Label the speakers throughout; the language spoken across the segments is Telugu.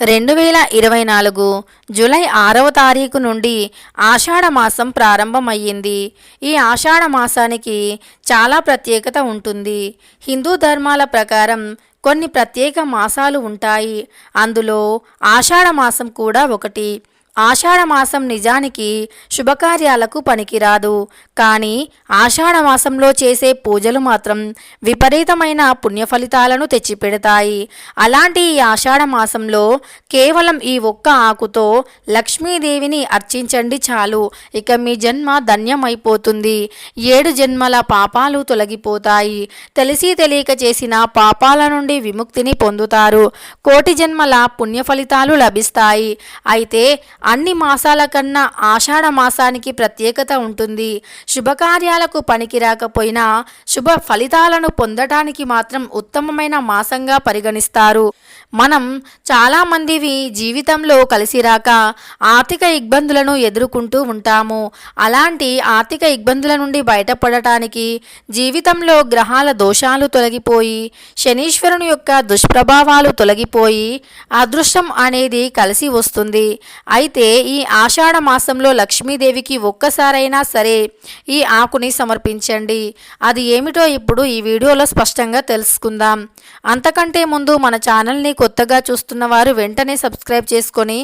Speaker 1: రెండు వేల ఇరవై నాలుగు జూలై ఆరవ తారీఖు నుండి ఆషాఢ మాసం ప్రారంభమయ్యింది. ఈ ఆషాఢ మాసానికి చాలా ప్రత్యేకత ఉంటుంది. హిందూ ధర్మాల ప్రకారం కొన్ని ప్రత్యేక మాసాలు ఉంటాయి. అందులో ఆషాఢ మాసం కూడా ఒకటి. ఆషాఢ మాసం నిజానికి శుభకార్యాలకు పనికిరాదు. కానీ ఆషాఢ మాసంలో చేసే పూజలు మాత్రం విపరీతమైన పుణ్య ఫలితాలను తెచ్చిపెడతాయి. అలాంటి ఈ ఆషాఢ మాసంలో కేవలం ఈ ఒక్క ఆకుతో లక్ష్మీదేవిని అర్చించండి చాలు. ఇక మీ జన్మ ధన్యమైపోతుంది. ఏడు జన్మల పాపాలు తొలగిపోతాయి. తెలిసి తెలియక చేసిన పాపాల నుండి విముక్తిని పొందుతారు. కోటి జన్మల పుణ్య ఫలితాలు లభిస్తాయి. అయితే అన్ని మాసాల కన్నా ఆషాఢ మాసానికి ప్రత్యేకత ఉంటుంది. శుభకార్యాలకు పనికి రాకపోయినా శుభ ఫలితాలను పొందటానికి మాత్రం ఉత్తమమైన మాసంగా పరిగణిస్తారు. మనం చాలామందివి జీవితంలో కలిసిరాక ఆర్థిక ఇబ్బందులను ఎదుర్కొంటూ ఉంటాము. అలాంటి ఆర్థిక ఇబ్బందుల నుండి బయటపడటానికి జీవితంలో గ్రహాల దోషాలు తొలగిపోయి శనీశ్వరుని యొక్క దుష్ప్రభావాలు తొలగిపోయి అదృష్టం అనేది కలిసి వస్తుంది. అయితే ఈ ఆషాఢ మాసంలో లక్ష్మీదేవికి ఒక్కసారైనా సరే ఈ ఆకుని సమర్పించండి. అది ఏమిటో ఇప్పుడు ఈ వీడియోలో స్పష్టంగా తెలుసుకుందాం. అంతకంటే ముందు మన ఛానల్ని కొత్తగా చూస్తున్న వారు వెంటనే సబ్స్క్రైబ్ చేసుకొని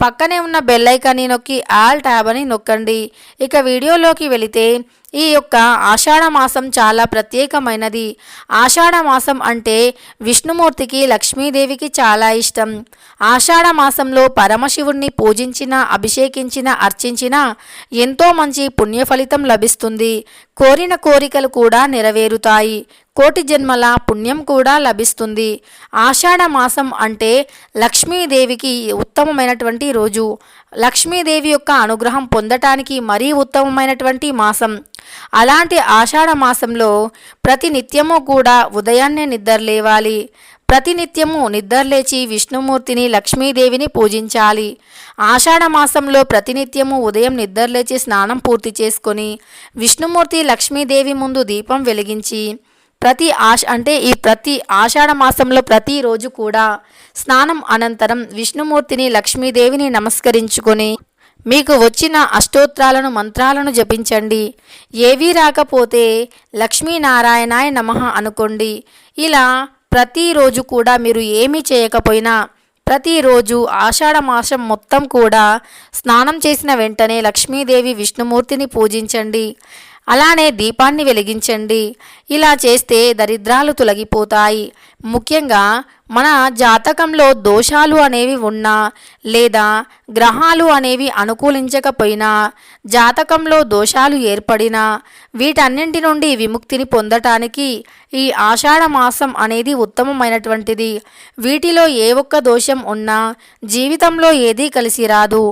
Speaker 1: పక్కనే ఉన్న బెల్లైకాన్ని నొక్కి ఆల్ ట్యాబ్ అని నొక్కండి. ఇక వీడియోలోకి వెళితే ఈ యొక్క ఆషాఢ మాసం చాలా ప్రత్యేకమైనది. ఆషాఢ మాసం అంటే విష్ణుమూర్తికి లక్ష్మీదేవికి చాలా ఇష్టం. ఆషాఢ మాసంలో పరమశివుణ్ణి పూజించిన అభిషేకించిన అర్చించిన ఎంతో మంచి పుణ్య ఫలితం లభిస్తుంది. కోరిన కోరికలు కూడా నెరవేరుతాయి. కోటి జన్మల పుణ్యం కూడా లభిస్తుంది. ఆషాఢ మాసం అంటే లక్ష్మీదేవికి ఉత్తమమైనటువంటి రోజు లక్ష్మీదేవి యొక్క అనుగ్రహం పొందటానికి మరీ ఉత్తమమైనటువంటి మాసం. అలాంటి ఆషాఢ మాసంలో ప్రతి నిత్యము కూడా ఉదయాన్నే నిద్రలేవాలి ప్రతినిత్యము నిద్రలేచి విష్ణుమూర్తిని లక్ష్మీదేవిని పూజించాలి. ఆషాఢ మాసంలో ప్రతినిత్యము ఉదయం నిద్రలేచి స్నానం పూర్తి చేసుకొని విష్ణుమూర్తి లక్ష్మీదేవి ముందు దీపం వెలిగించి ప్రతి ఆశ అంటే ఈ ప్రతి ఆషాఢ మాసంలో ప్రతిరోజు కూడా స్నానం అనంతరం విష్ణుమూర్తిని లక్ష్మీదేవిని నమస్కరించుకొని మీకు వచ్చిన అష్టోత్రాలను మంత్రాలను జపించండి. ఏవీ రాకపోతే లక్ష్మీనారాయణాయ నమః అనుకోండి. ఇలా ప్రతిరోజు కూడా మీరు ఏమీ చేయకపోయినా ప్రతిరోజు ఆషాఢ మాసం మొత్తం కూడా స్నానం చేసిన వెంటనే లక్ష్మీదేవి విష్ణుమూర్తిని పూజించండి. అలానే దీపాన్ని వెలిగించండి. ఇలా చేస్తే దరిద్రాలు తొలగిపోతాయి. ముఖ్యంగా మన జాతకంలో దోషాలు అనేవి ఉన్నా లేదా గ్రహాలు అనేవి అనుకూలించకపోయినా జాతకంలో దోషాలు ఏర్పడినా వీటన్నింటి నుండి విముక్తిని పొందటానికి ఈ ఆషాఢ మాసం అనేది ఉత్తమమైనటువంటిది. వీటిలో ఏ ఒక్క దోషం ఉన్నా జీవితంలో ఏదీ కలిసి రాదు.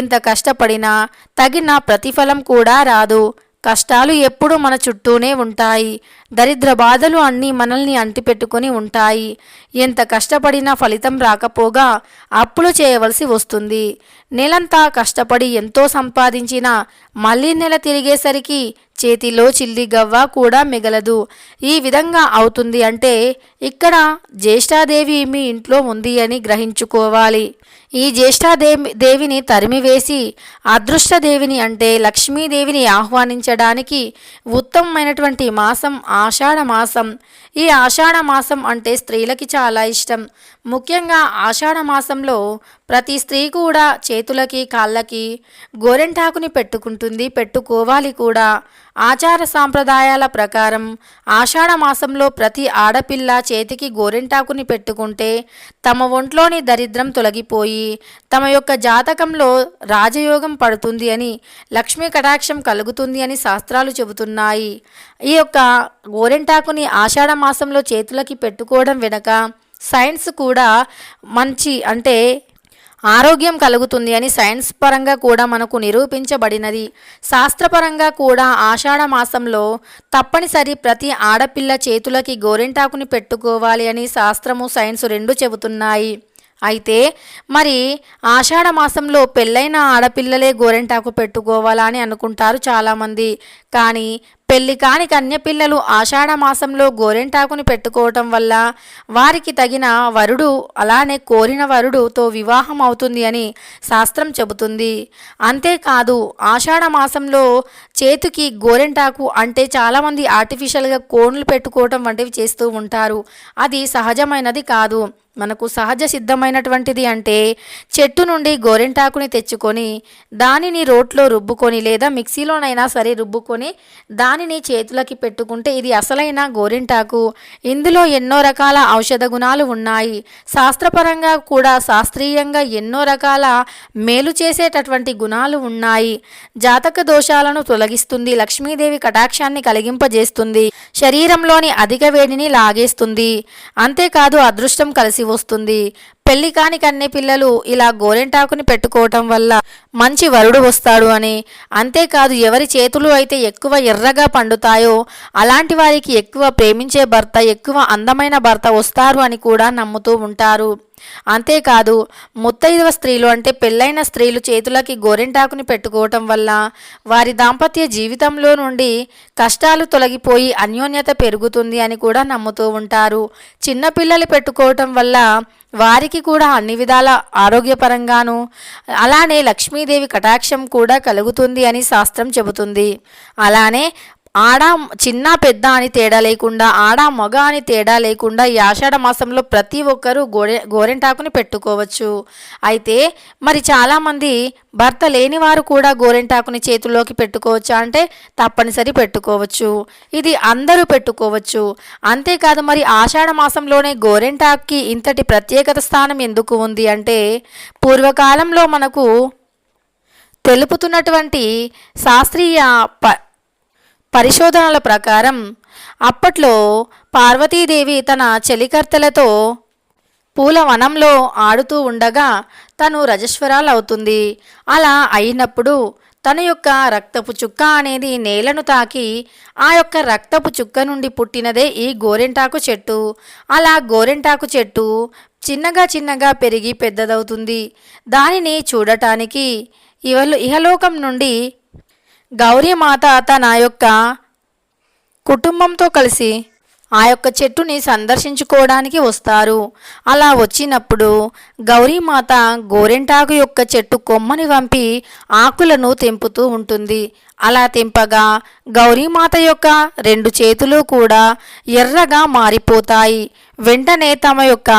Speaker 1: ఎంత కష్టపడినా తగిన ప్రతిఫలం కూడా రాదు. కష్టాలు ఎప్పుడూ మన చుట్టూనే ఉంటాయి. దరిద్ర బాధలు అన్నీ మనల్ని అంటిపెట్టుకొని ఉంటాయి. ఎంత కష్టపడినా ఫలితం రాకపోగా అప్పులు చేయవలసి వస్తుంది. నెలంతా కష్టపడి ఎంతో సంపాదించినా మళ్ళీ నెల తిరిగేసరికి చేతిలో చిల్లి గవ్వ కూడా మిగలదు. ఈ విధంగా అవుతుంది అంటే ఇక్కడ జ్యేష్ఠాదేవి మీ ఇంట్లో ఉంది అని గ్రహించుకోవాలి. ఈ జ్యేష్ఠాదేవి దేవిని తరిమివేసి అదృష్టదేవిని అంటే లక్ష్మీదేవిని ఆహ్వానించడానికి ఉత్తమమైనటువంటి మాసం ఆషాఢ మాసం. ఈ ఆషాఢ మాసం అంటే స్త్రీలకి చాలా చాలా ఇష్టం. ముఖ్యంగా ఆషాఢ మాసంలో ప్రతి స్త్రీ కూడా చేతులకి కాళ్ళకి గోరెంటాకుని పెట్టుకుంటుంది పెట్టుకోవాలి కూడా. ఆచార సాంప్రదాయాల ప్రకారం ఆషాఢ మాసంలో ప్రతి ఆడపిల్ల చేతికి గోరెంటాకుని పెట్టుకుంటే తమ ఒంట్లోని దరిద్రం తొలగిపోయి తమ యొక్క జాతకంలో రాజయోగం పడుతుంది అని లక్ష్మీ కటాక్షం కలుగుతుంది అని శాస్త్రాలు చెబుతున్నాయి. ఈ యొక్క గోరెంటాకుని ఆషాఢ మాసంలో చేతులకి పెట్టుకోవడం వెనక సైన్స్ కూడా మంచి అంటే ఆరోగ్యం కలుగుతుంది అని సైన్స్ పరంగా కూడా మనకు నిరూపించబడినది. శాస్త్రపరంగా కూడా ఆషాఢ మాసంలో తప్పనిసరి ప్రతి ఆడపిల్ల చేతులకి గోరింటాకుని పెట్టుకోవాలి అని శాస్త్రము సైన్స్ రెండు చెబుతున్నాయి. అయితే మరి ఆషాఢ మాసంలో పెళ్ళైన ఆడపిల్లలే గోరెంటాకు పెట్టుకోవాలా అని అనుకుంటారు చాలామంది. కానీ పెళ్ళి కాని కన్యపిల్లలు ఆషాఢ మాసంలో గోరెంటాకుని పెట్టుకోవటం వల్ల వారికి తగిన వరుడు అలానే కోరిన వరుడుతో వివాహం అవుతుంది అని శాస్త్రం చెబుతుంది. అంతేకాదు ఆషాఢ మాసంలో చేతికి గోరెంటాకు అంటే చాలామంది ఆర్టిఫిషియల్గా కోన్లు పెట్టుకోవటం వంటివి చేస్తూ ఉంటారు. అది సహజమైనది కాదు. మనకు సహజ సిద్ధమైనటువంటిది అంటే చెట్టు నుండి గోరెంటాకుని తెచ్చుకొని దానిని రోట్లో రుబ్బుకొని లేదా మిక్సీలోనైనా సరే రుబ్బుకొని దానిని చేతులకి పెట్టుకుంటే ఇది అసలైన గోరింటాకు. ఇందులో ఎన్నో రకాల ఔషధ గుణాలు ఉన్నాయి. శాస్త్రపరంగా కూడా శాస్త్రీయంగా ఎన్నో రకాల మేలు చేసేటటువంటి గుణాలు ఉన్నాయి. జాతక దోషాలను తొలగిస్తుంది. లక్ష్మీదేవి కటాక్షాన్ని కలిగింపజేస్తుంది. శరీరంలోని అధిక వేడిని లాగేస్తుంది. అంతేకాదు అదృష్టం కలిసి వస్తుంది. పెళ్ళి కాని కన్నె పిల్లలు ఇలా గోరెంటాకుని పెట్టుకోవటం వల్ల మంచి వరుడు వస్తాడు అని. అంతేకాదు ఎవరి చేతులు అయితే ఎక్కువ ఎర్రగా పండుతాయో అలాంటి వారికి ఎక్కువ ప్రేమించే భర్త ఎక్కువ అందమైన భర్త వస్తారు అని కూడా నమ్ముతూ ఉంటారు. అంతేకాదు ముత్తైదవ స్త్రీలు అంటే పెళ్ళైన స్త్రీలు చేతులకి గోరింటాకుని పెట్టుకోవటం వల్ల వారి దాంపత్య జీవితంలో నుండి కష్టాలు తొలగిపోయి అన్యోన్యత పెరుగుతుంది అని కూడా నమ్ముతూ ఉంటారు. చిన్నపిల్లలు పెట్టుకోవటం వల్ల వారికి కూడా అన్ని విధాల ఆరోగ్యపరంగాను అలానే లక్ష్మీదేవి కటాక్షం కూడా కలుగుతుంది అని శాస్త్రం చెబుతుంది. అలానే ఆడ చిన్న పెద్ద అని తేడా లేకుండా ఆడ మగ అని తేడా లేకుండా ఈ ఆషాఢ మాసంలో ప్రతి ఒక్కరూ గోరె గోరెంటాకుని పెట్టుకోవచ్చు. అయితే మరి చాలామంది భర్త లేని వారు కూడా గోరెంటాకుని చేతుల్లోకి పెట్టుకోవచ్చా అంటే తప్పనిసరి పెట్టుకోవచ్చు. ఇది అందరూ పెట్టుకోవచ్చు. అంతేకాదు మరి ఆషాఢ మాసంలోనే గోరెంటాక్కి ఇంతటి ప్రత్యేకత స్థానం ఎందుకు ఉంది అంటే పూర్వకాలంలో మనకు తెలుపుతున్నటువంటి శాస్త్రీయ ప పరిశోధనల ప్రకారం అప్పట్లో పార్వతీదేవి తన చెలికర్తలతో పూల వనంలో ఆడుతూ ఉండగా తను రజస్వరాలవుతుంది. అలా అయినప్పుడు తన యొక్క రక్తపు చుక్క అనేది నేలను తాకి ఆ యొక్క రక్తపు చుక్క నుండి పుట్టినదే ఈ గోరెంటాకు చెట్టు. అలా గోరెంటాకు చెట్టు చిన్నగా చిన్నగా పెరిగి పెద్దదవుతుంది. దానిని చూడటానికి ఇవలు ఇహలోకం నుండి గౌరీమాత తన యొక్క కుటుంబంతో కలిసి ఆ యొక్క చెట్టుని సందర్శించుకోవడానికి వస్తారు. అలా వచ్చినప్పుడు గౌరీమాత గోరెంటాకు యొక్క చెట్టు కొమ్మని వంపి ఆకులను తెంపుతూ ఉంటుంది. అలా తెంపగా గౌరీమాత యొక్క రెండు చేతులు కూడా ఎర్రగా మారిపోతాయి. వెంటనే తమ యొక్క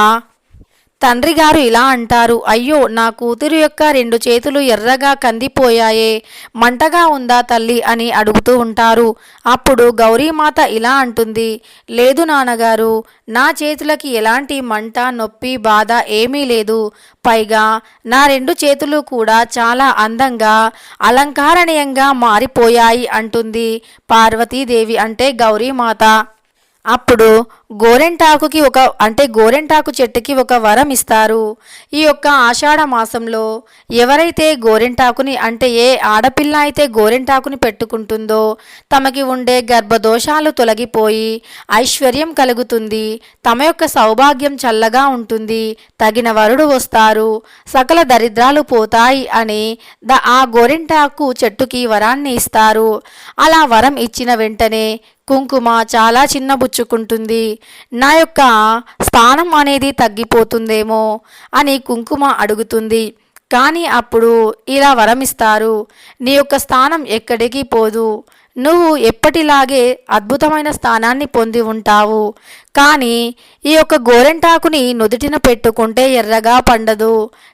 Speaker 1: తండ్రి గారు ఇలా అంటారు అయ్యో నా కూతురు యొక్క రెండు చేతులు ఎర్రగా కందిపోయాయే మంటగా ఉందా తల్లి? అని అడుగుతూ ఉంటారు. అప్పుడు గౌరీమాత ఇలా అంటుంది లేదు నాన్నగారు నా చేతులకి ఎలాంటి మంట నొప్పి బాధ ఏమీ లేదు. పైగా నా రెండు చేతులు కూడా చాలా అందంగా అలంకారణీయంగా మారిపోయాయి అంటుంది పార్వతీదేవి అంటే గౌరీమాత. అప్పుడు గోరెంటాకుకి ఒక అంటే గోరెంటాకు చెట్టుకి ఒక వరం ఇస్తారు. ఈ యొక్క ఆషాఢ మాసంలో ఎవరైతే గోరెంటాకుని అంటే ఏ ఆడపిల్ల అయితే గోరెంటాకుని పెట్టుకుంటుందో తమకి ఉండే గర్భదోషాలు తొలగిపోయి ఐశ్వర్యం కలుగుతుంది. తమ యొక్క సౌభాగ్యం చల్లగా ఉంటుంది. తగిన వరుడు వస్తారు. సకల దరిద్రాలు పోతాయి అని ద ఆ గోరెంటాకు చెట్టుకి వరాన్ని ఇస్తారు. అలా వరం ఇచ్చిన వెంటనే కుంకుమ చాలా చిన్నబుచ్చుకుంటుంది నా యొక్క స్థానం అనేది తగ్గిపోతుందేమో అని కుంకుమ అడుగుతుంది. కానీ అప్పుడు ఇలా వరమిస్తారు నీ యొక్క స్థానం ఎక్కడికి పోదు నువ్వు ఎప్పటిలాగే అద్భుతమైన స్థానాన్ని పొంది ఉంటావు. కానీ ఈ యొక్క గోరెంటాకుని నుదుటిన పెట్టుకుంటే ఎర్రగా పండదు.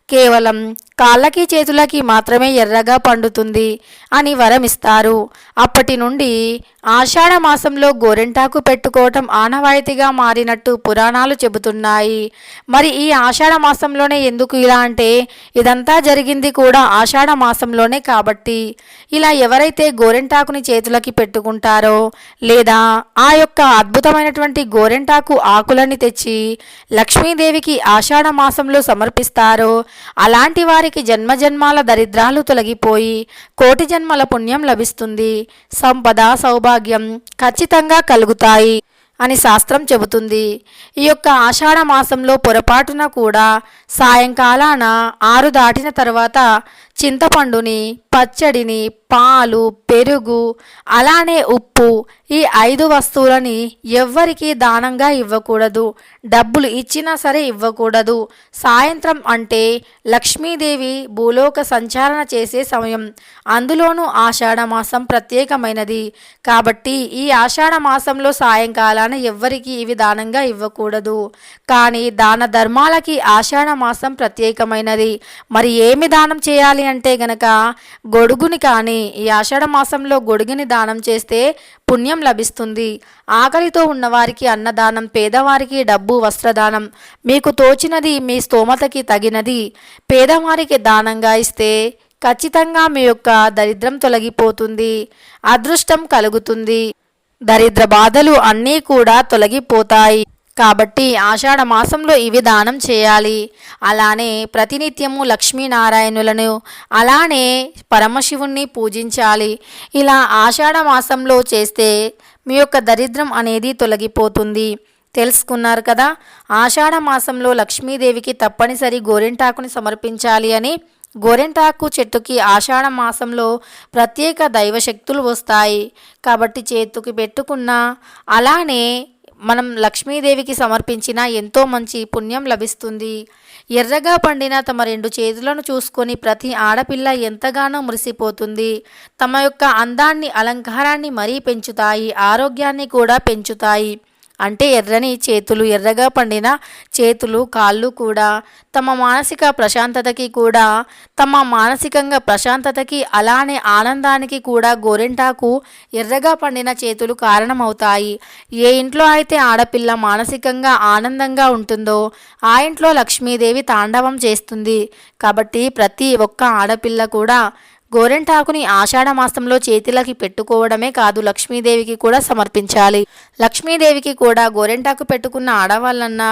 Speaker 1: కేవలం కాళ్ళకి చేతులకి మాత్రమే ఎర్రగా పండుతుంది అని వరమిస్తారు. అప్పటి నుండి ఆషాఢ మాసంలో గోరెంటాకు పెట్టుకోవటం ఆనవాయితీగా మారినట్టు పురాణాలు చెబుతున్నాయి. మరి ఈ ఆషాఢ మాసంలోనే ఎందుకు ఇలా అంటే ఇదంతా జరిగింది కూడా ఆషాఢ మాసంలోనే కాబట్టి. ఇలా ఎవరైతే గోరెంటాకుని చేతులకి పెట్టుకుంటారో లేదా ఆ యొక్క అద్భుతమైనటువంటి గోరెంటాకు ఆకులని తెచ్చి లక్ష్మీదేవికి ఆషాఢ మాసంలో సమర్పిస్తారో అలాంటి వారికి జన్మజన్మాల దరిద్రాలు తొలగిపోయి కోటి జన్మల పుణ్యం లభిస్తుంది. సంపద సౌభాగ్యం ఖచ్చితంగా కలుగుతాయి అని శాస్త్రం చెబుతుంది. ఈ యొక్క ఆషాఢ మాసంలో పొరపాటున కూడా సాయంకాలాన ఆరు దాటిన తర్వాత చింతపండుని పచ్చడిని పాలు పెరుగు అలానే ఉప్పు ఈ ఐదు వస్తువులని ఎవ్వరికీ దానంగా ఇవ్వకూడదు. డబ్బులు ఇచ్చినా సరే ఇవ్వకూడదు. సాయంత్రం అంటే లక్ష్మీదేవి భూలోక సంచారణ చేసే సమయం. అందులోనూ ఆషాఢ మాసం ప్రత్యేకమైనది. కాబట్టి ఈ ఆషాఢ మాసంలో సాయంకాలాన ఎవ్వరికీ ఇవి దానంగా ఇవ్వకూడదు. కానీ దాన ధర్మాలకి ఆషాఢ మాసం ప్రత్యేకమైనది. మరి ఏమి దానం చేయాలి? అంటే గనక గొడుగుని కానీ ఈ ఆషాఢ మాసంలో గొడుగుని దానం చేస్తే పుణ్యం లభిస్తుంది. ఆకలితో ఉన్నవారికి అన్నదానం పేదవారికి డబ్బు వస్త్రదానం మీకు తోచినది మీ స్తోమతకి తగినది పేదవారికి దానంగా ఇస్తే ఖచ్చితంగా మీ యొక్క దరిద్రం తొలగిపోతుంది అదృష్టం కలుగుతుంది. దరిద్ర బాధలు అన్నీ కూడా తొలగిపోతాయి. కాబట్టి ఆషాఢ మాసంలో ఇవి దానం చేయాలి. అలానే ప్రతినిత్యము లక్ష్మీనారాయణులను అలానే పరమశివుణ్ణి పూజించాలి. ఇలా ఆషాఢ మాసంలో చేస్తే మీ యొక్క దరిద్రం అనేది తొలగిపోతుంది. తెలుసుకున్నారు కదా? ఆషాఢ మాసంలో లక్ష్మీదేవికి తప్పనిసరి గోరింటాకుని సమర్పించాలి అని గోరెంటాకు చెట్టుకి ఆషాఢ మాసంలో ప్రత్యేక దైవశక్తులు వస్తాయి. కాబట్టి చేతుకి పెట్టుకున్న అలానే మనం లక్ష్మీదేవికి సమర్పించిన ఎంతో మంచి పుణ్యం లభిస్తుంది. ఎర్రగా పండిన తమ రెండు చేతులను చూసుకొని ప్రతి ఆడపిల్ల ఎంతగానో మురిసిపోతుంది. తమ యొక్క అందాన్ని అలంకారాన్ని మరీ పెంచుతాయి ఆరోగ్యాన్ని కూడా పెంచుతాయి. అంటే ఎర్రని చేతులు ఎర్రగా పండిన చేతులు కాళ్ళు కూడా తమ మానసిక ప్రశాంతతకి కూడా తమ మానసికంగా ప్రశాంతతకి అలానే ఆనందానికి కూడా గోరెంటాకు ఎర్రగా పండిన చేతులు కారణమవుతాయి. ఏ ఇంట్లో అయితే ఆడపిల్ల మానసికంగా ఆనందంగా ఉంటుందో ఆ ఇంట్లో లక్ష్మీదేవి తాండవం చేస్తుంది. కాబట్టి ప్రతి ఒక్క ఆడపిల్ల కూడా గోరెంటాకుని ఆషాఢ మాసంలో చేతులకి పెట్టుకోవడమే కాదు లక్ష్మీదేవికి కూడా సమర్పించాలి. లక్ష్మీదేవికి కూడా గోరెంటాకు పెట్టుకున్న ఆడవాళ్ళన్నా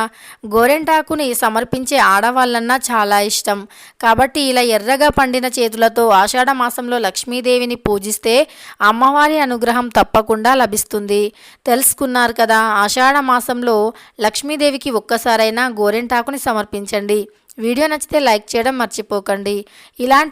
Speaker 1: గోరెంటాకుని సమర్పించే ఆడవాళ్ళన్నా చాలా ఇష్టం. కాబట్టి ఇలా ఎర్రగా పండిన చేతులతో ఆషాఢ మాసంలో లక్ష్మీదేవిని పూజిస్తే అమ్మవారి అనుగ్రహం తప్పకుండా లభిస్తుంది. తెలుసుకున్నారు కదా ఆషాఢ మాసంలో లక్ష్మీదేవికి ఒక్కసారైనా గోరెంటాకుని సమర్పించండి. వీడియో నచ్చితే లైక్ చేయడం మర్చిపోకండి. ఇలాంటి